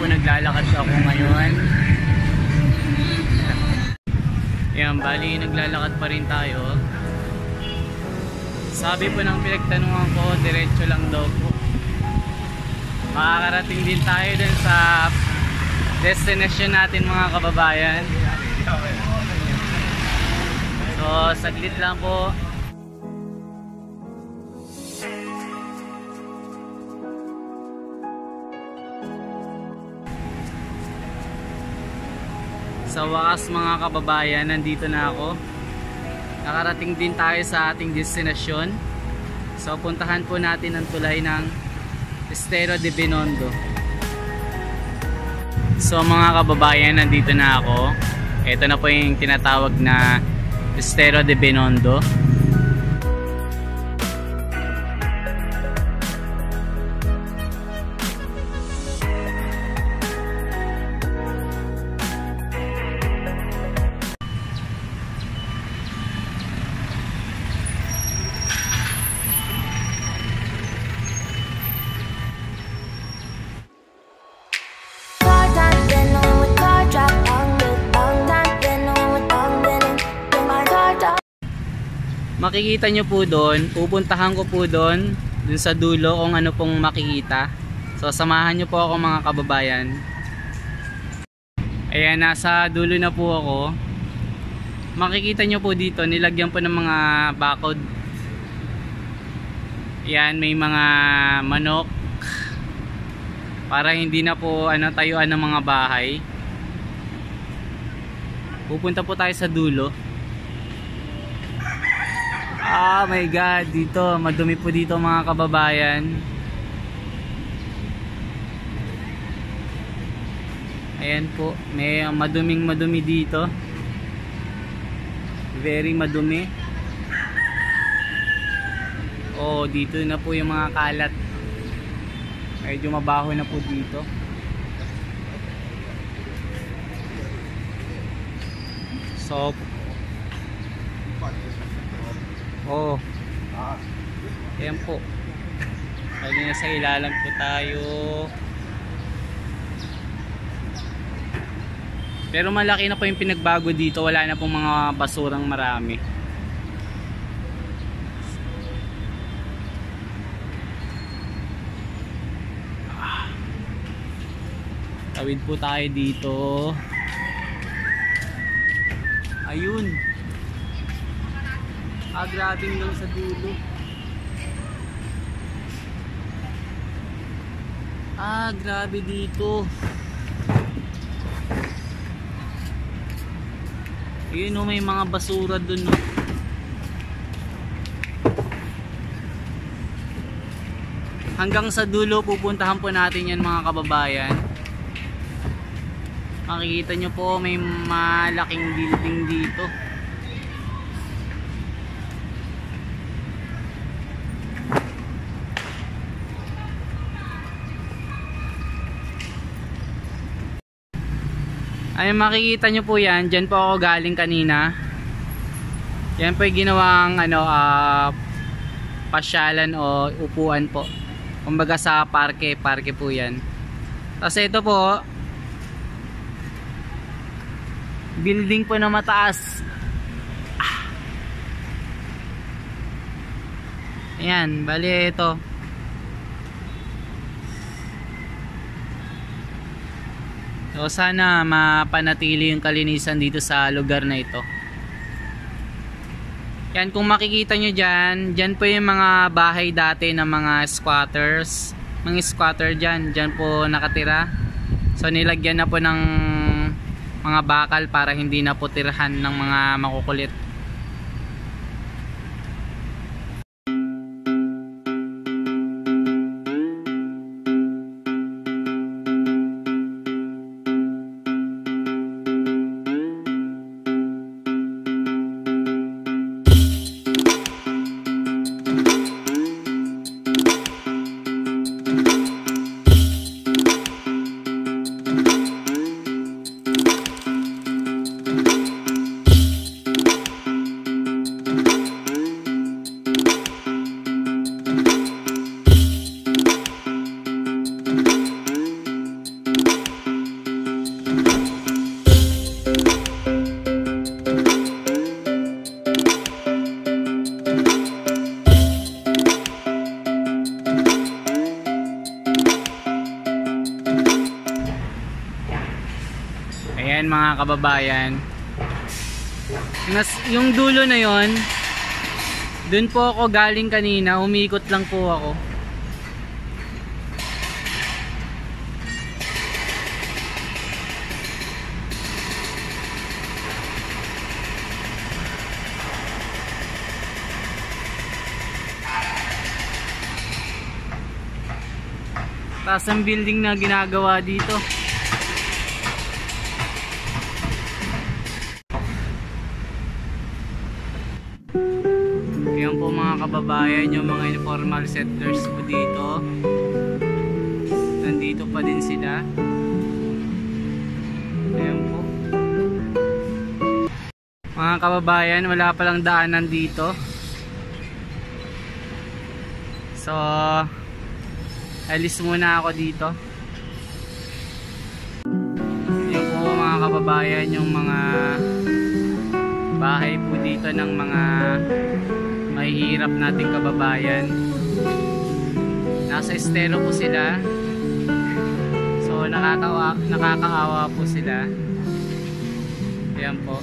po naglalakad ako ngayon. Ayan, bali naglalakad pa rin tayo. Sabi po ng pinagtanungan ko, diretso lang daw po. Makakarating din tayo dun sa destination natin mga kababayan. So, saglit lang po. Sa wakas mga kababayan, nandito na ako. Nakarating din tayo sa ating destinasyon. So puntahan po natin ang tulay ng Estero de Binondo. So mga kababayan, nandito na ako. Ito na po yung tinatawag na Estero de Binondo. Makikita nyo po doon, pupuntahan ko po doon, dun sa dulo kung ano pong makikita. So samahan nyo po ako mga kababayan. Ayan, nasa dulo na po ako. Makikita nyo po dito, nilagyan po ng mga bakod. Ayan, may mga manok. Para hindi na po ano, tayuan ng mga bahay. Pupunta po tayo sa dulo. Ah, my God, dito, madumi po dito mga kababayan. Ayan po, may maduming madumi dito. Very madumi. Oh, dito na po yung mga kalat. Medyo mabaho na po dito. So, Oh. Ayan po. Pwede na sa ilalim po tayo. Pero malaki na po yung pinagbago dito. Wala na pong mga basurang marami. Ah. Tawid po tayo dito. Ayun. Grabing lang sa dulo. Ah, grabe dito. Yun o, may mga basura dun no. Hanggang sa dulo pupuntahan po natin yan mga kababayan. Makikita nyo po may malaking building dito. Ay makikita nyo po yan, dyan po ako galing kanina. Yan po yung ginawang ano, ah, pasyalan o upuan po. Kumbaga sa parke, parke po yan. Tapos ito po, building po na mataas. Ah. Ayan, bali ito. So sana mapanatili yung kalinisan dito sa lugar na ito. Yan kung makikita nyo dyan, dyan po yung mga bahay dati ng mga squatters. Mga squatter dyan, dyan po nakatira. So nilagyan na po ng mga bakal para hindi na po tirahan ng mga makukulit. Kababayan. Nas, yung dulo na yon, dun po ako galing kanina, umikot lang po ako. Taas building na ginagawa dito. Kababayan, yung mga informal settlers po dito. Nandito pa din sila. Ayan po. Mga kababayan, wala palang daanan dito. So, alis muna ako dito. Yan po mga kababayan, yung mga bahay po dito ng mga mahihirap nating kababayan. Nasa estero po sila. So nakakawa, nakakaawa po sila. Ayan po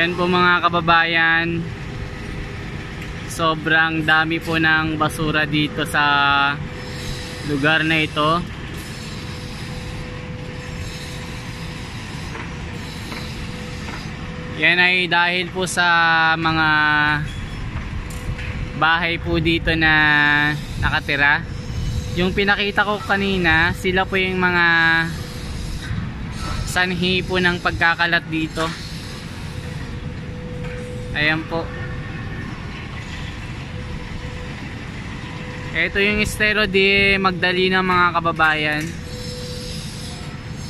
Yan po mga kababayan. Sobrang dami po ng basura dito sa lugar na ito. Yan ay dahil po sa mga bahay po dito na nakatira. Yung pinakita ko kanina, sila po yung mga sanhi po ng pagkakalat dito. Ayan po. Ito yung estero di Magdalena mga kababayan.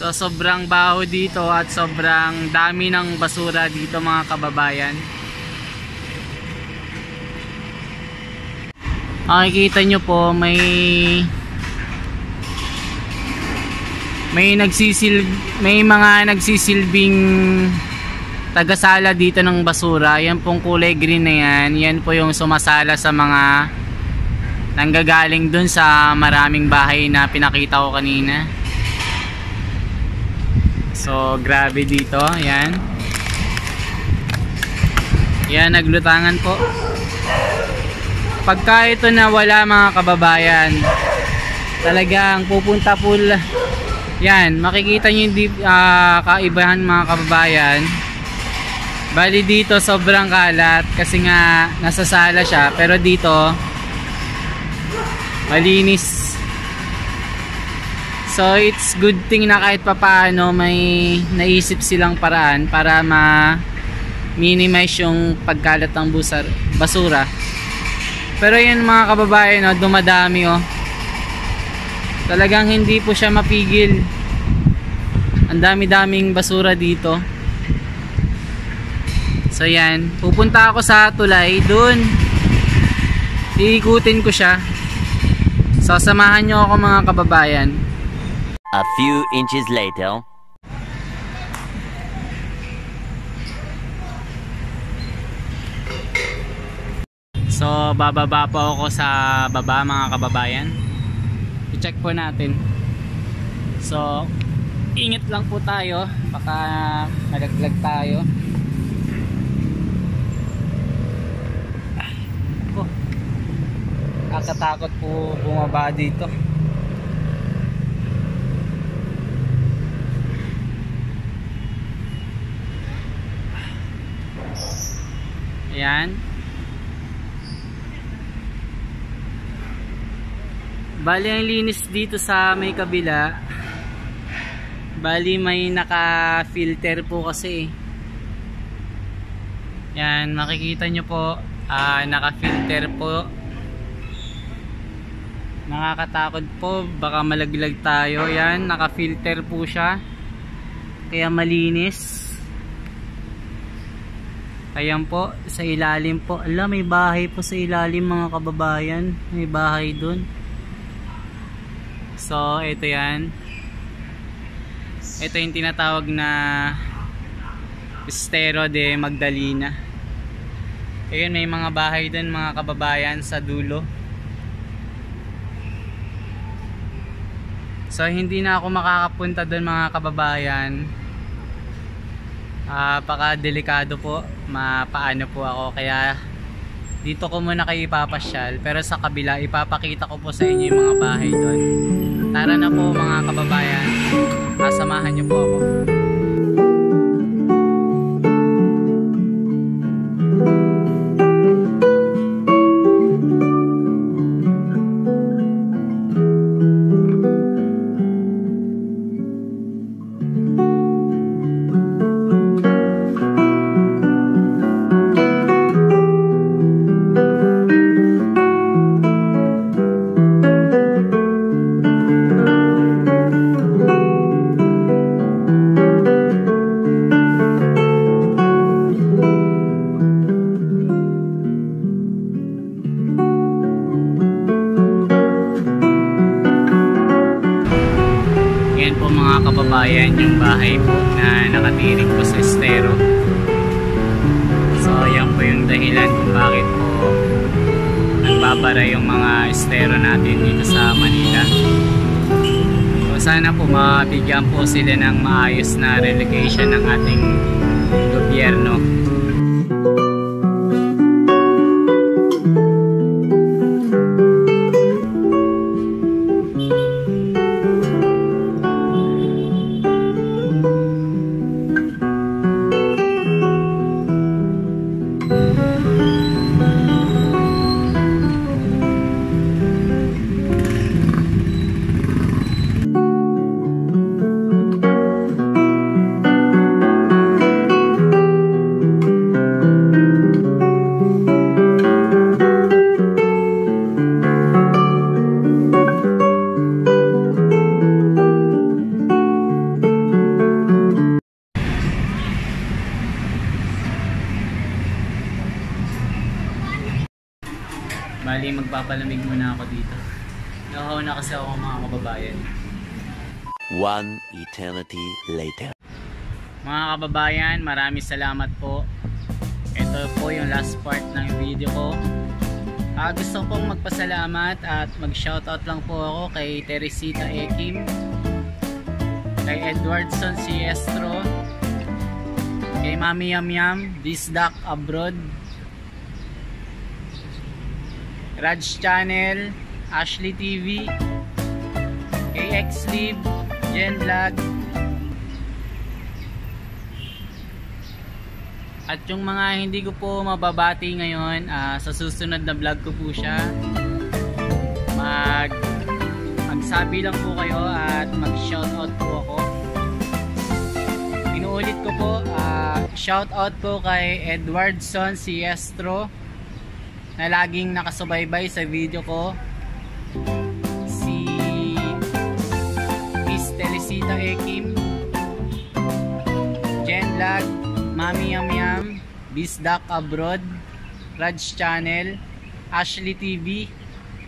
So sobrang baho dito at sobrang dami ng basura dito mga kababayan. Makikita nyo po may may nagsisil may mga nagsisilbing tagasala dito ng basura. Yan pong kulay green na yan. Yan po yung sumasala sa mga nanggagaling dun sa maraming bahay na pinakita ko kanina. So, grabe dito. Yan. Yan, naglutangan po. Pagka ito na wala mga kababayan, talagang pupunta po yan, makikita nyo yung ah, kaibahan mga kababayan. Bali dito sobrang kalat kasi nga nasasala siya pero dito malinis. So it's good thing na kahit papaano may naisip silang paraan para ma minimize yung pagkalat ng busar, basura. Pero yun mga kababayan, no, dumadami oh. Talagang hindi po siya mapigil. Ang dami-daming basura dito. So yan, pupunta ako sa tulay doon. Iikutin ko siya. So samahan nyo ako mga kababayan. A few inches later. So bababa po ako sa baba mga kababayan. I-check po natin. So ingat lang po tayo. Baka malaglag tayo. Nakakatakot po bumaba dito. Ayan. Bali ang linis dito sa may kabila. Bali may naka-filter po kasi. Yan, makikita nyo po, ah, naka-filter po. Nakakatakot po, baka malaglag tayo. Yan, naka-filter po siya. Kaya malinis. Ayan po, sa ilalim po. Ala, may bahay po sa ilalim mga kababayan. May bahay dun. So, ito yan. Ito yung tinatawag na Estero de Magdalena. Ayun, may mga bahay dun mga kababayan sa dulo. So, hindi na ako makakapunta dun mga kababayan. Ah, baka delikado po. Mapaano po ako. Kaya, dito ko muna kayo ipapasyal. Pero sa kabila, ipapakita ko po sa inyo yung mga bahay doon. Tara na po mga kababayan. Kasamahan niyo po ako. Sana po mabigyan po sila ng maayos na relocation ng ating gobyerno. Ako mga kababayan. One eternity later. Mga kababayan, maraming salamat po. Ito po yung last part ng video ko. Ah, gusto pong magpasalamat at mag-shoutout lang po ako kay Teresita Ekim, kay Edwardson Siestro, kay Mami Yam Yam, Disdak Abroad, Raj Channel, Ashley TV, kay Xlib, Jen Vlog, At yung mga hindi ko po mababati ngayon, ah, sa susunod na vlog ko po siya. Mag magsabi lang po kayo at mag-shoutout po ako. Inuulit ko po, ah, shoutout po kay Edwardson Siestro na laging nakasubaybay sa video ko. Teresita Ekim, Jen Vlog, Mami Yam Yam, Bisdak Abroad, Raj Channel, Ashley TV,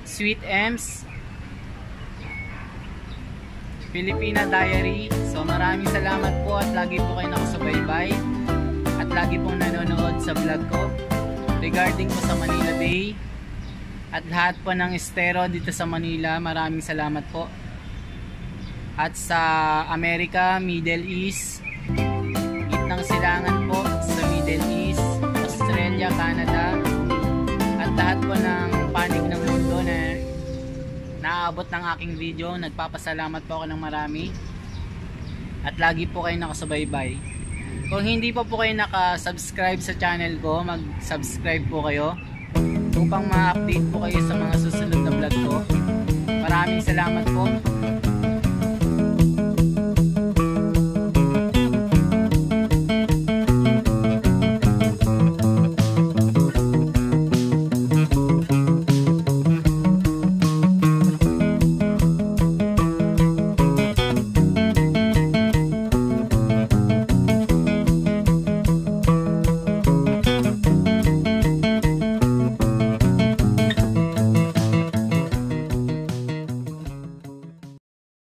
Sweet Ems, Filipina Diary. So maraming salamat po at lagi po kayo nakasubaybay at lagi pong nanonood sa vlog ko regarding po sa Manila Bay at lahat po ng estero dito sa Manila. Maraming salamat po. At sa Amerika, Middle East, gitnang silangan po sa Middle East, Australia, Canada, at lahat po ng panig ng mundo na naaabot ng aking video. Nagpapasalamat po ako ng marami. At lagi po kayo nakasubaybay. Kung hindi pa po kayo naka-subscribe sa channel ko, mag-subscribe po kayo upang ma-update po kayo sa mga susunod na vlog ko. Maraming salamat po.